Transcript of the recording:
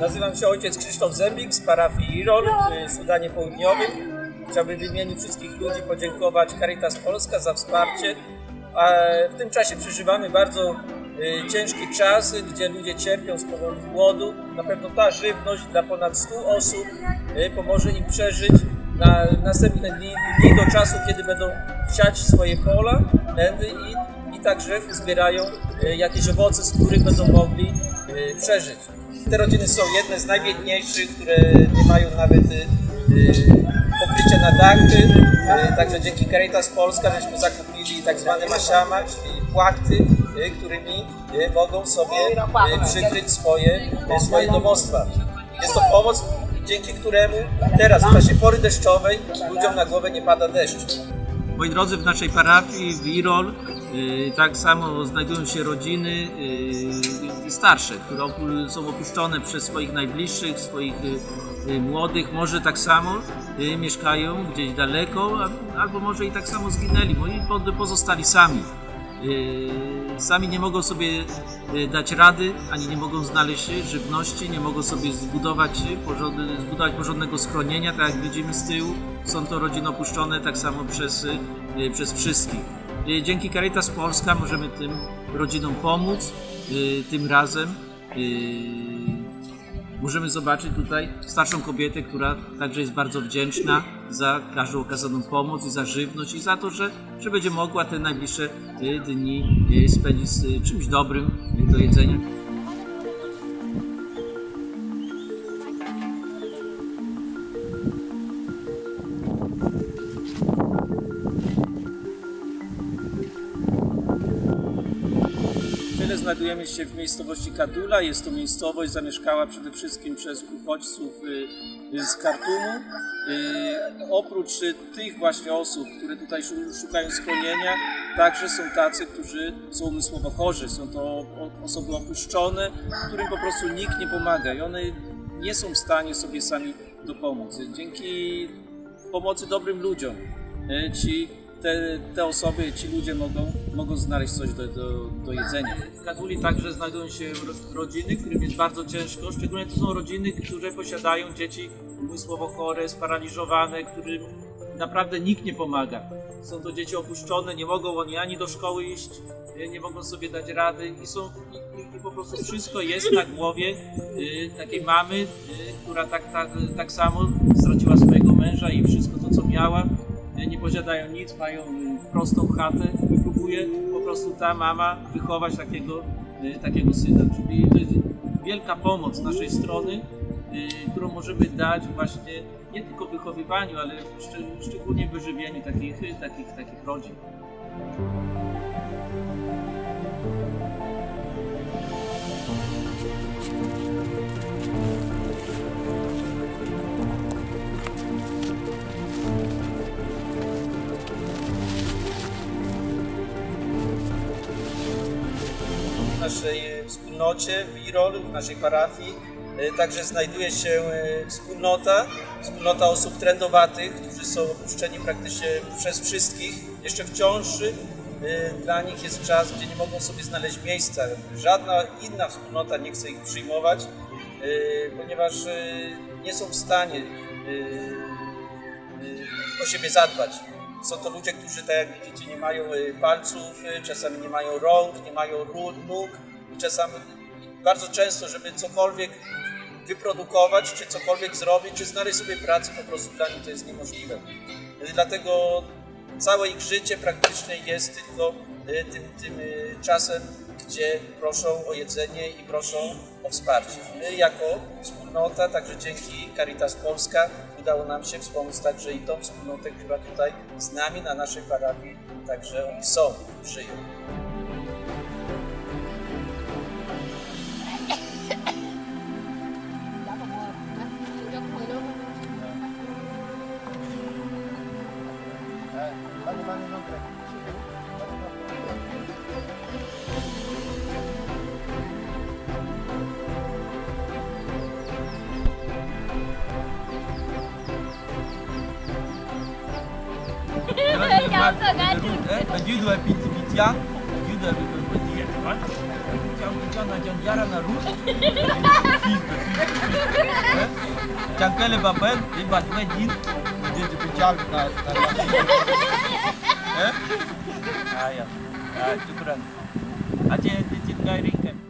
Nazywam się ojciec Krzysztof Zębik z parafii Irol w Sudanie Południowym. Chciałbym w imieniu wszystkich ludzi podziękować Caritas Polska za wsparcie. W tym czasie przeżywamy bardzo y, ciężkie czasy, gdzie ludzie cierpią z powodu głodu. Na pewno ta żywność dla ponad 100 osób y, pomoże im przeżyć na następne dni, dni do czasu, kiedy będą siać swoje pola będy i, i także zbierają y, jakieś owoce, z których będą mogli przeżyć. Te rodziny są jedne z najbiedniejszych, które nie mają nawet pokrycia na dachy. Y, Także dzięki Caritas Polska myśmy zakupili tak zwane masiama, czyli płachty, y, którymi y, mogą sobie przykryć swoje, swoje domostwa. Jest to pomoc, dzięki któremu teraz w czasie pory deszczowej ludziom na głowę nie pada deszcz. Moi drodzy, w naszej parafii w Irol tak samo znajdują się rodziny starsze, które są opuszczone przez swoich najbliższych, swoich młodych, może tak samo mieszkają gdzieś daleko, albo może i tak samo zginęli, bo i po- pozostali sami. Y, Sami nie mogą sobie y, dać rady, ani nie mogą znaleźć żywności, nie mogą sobie zbudować, zbudować porządnego schronienia, tak jak widzimy z tyłu. Są to rodziny opuszczone tak samo przez, y, przez wszystkich. Y, Dzięki Caritas Polska możemy tym rodzinom pomóc. Y, Tym razem y, możemy zobaczyć tutaj starszą kobietę, która także jest bardzo wdzięczna za każdą okazaną pomoc i za żywność i za to, że, że będzie mogła te najbliższe y, dni y, spędzić z y, czymś dobrym do jedzenia. Tyle znajdujemy się w miejscowości Kadula. Jest to miejscowość zamieszkała przede wszystkim przez uchodźców y, z Kartumu. Y, Oprócz tych właśnie osób, które tutaj szu- szukają schronienia, także są tacy, którzy są umysłowo chorzy. Są to osoby opuszczone, którym po prostu nikt nie pomaga i one nie są w stanie sobie sami dopomóc. Dzięki pomocy dobrym ludziom y, ci te, te osoby, ci ludzie mogą, mogą znaleźć coś do, do, do jedzenia. W Kaduli także znajdują się ro- rodziny, którym jest bardzo ciężko, szczególnie to są rodziny, które posiadają dzieci umysłowo chore, sparaliżowane, którym naprawdę nikt nie pomaga. Są to dzieci opuszczone, nie mogą oni ani do szkoły iść, nie- nie mogą sobie dać rady i są i, po prostu wszystko jest na głowie y, takiej mamy, y, która tak, tak, tak samo straciła swojego męża i wszystko to, co miała nie posiadają nic, mają prostą chatę i próbuje po prostu ta mama wychować takiego, y, takiego syna. Czyli to jest wielka pomoc z naszej strony, y, którą możemy dać właśnie nie tylko w wychowywaniu, ale szcz- szczególnie w wyżywieniu takich, takich, takich rodzin. Naszej e, wspólnocie w Irolu, w naszej parafii. e, Także znajduje się e, wspólnota, wspólnota osób trendowatych, którzy są opuszczeni praktycznie przez wszystkich. Jeszcze wciąż dla nich jest czas, gdzie nie mogą sobie znaleźć miejsca. Żadna inna wspólnota nie chce ich przyjmować, ponieważ nie są w stanie o siebie zadbać. Są to ludzie, którzy, tak jak widzicie, nie mają y, palców, y, czasami nie mają rąk, nie mają nóg i czasami bardzo często, żeby cokolwiek wyprodukować, czy cokolwiek zrobić, czy znaleźć sobie pracę, po prostu dla nich to jest niemożliwe. Y, Dlatego całe ich życie praktycznie jest tylko tym, tym czasem, gdzie proszą o jedzenie i proszą o wsparcie. My jako wspólnota, także dzięki Caritas Polska udało nam się wspomóc także i tą wspólnotę, która tutaj z nami na naszej parafii także oni są, żyją. Mat, źródła picia, źródła picia, tak? Chciał piciana ciągiara na róż. Ciankele babel, i batme dżin, gdzie ci picial na na na. Eh? Ayah. Eh? Ah, ya. ah syukuran. Aje di cintgai ringkan.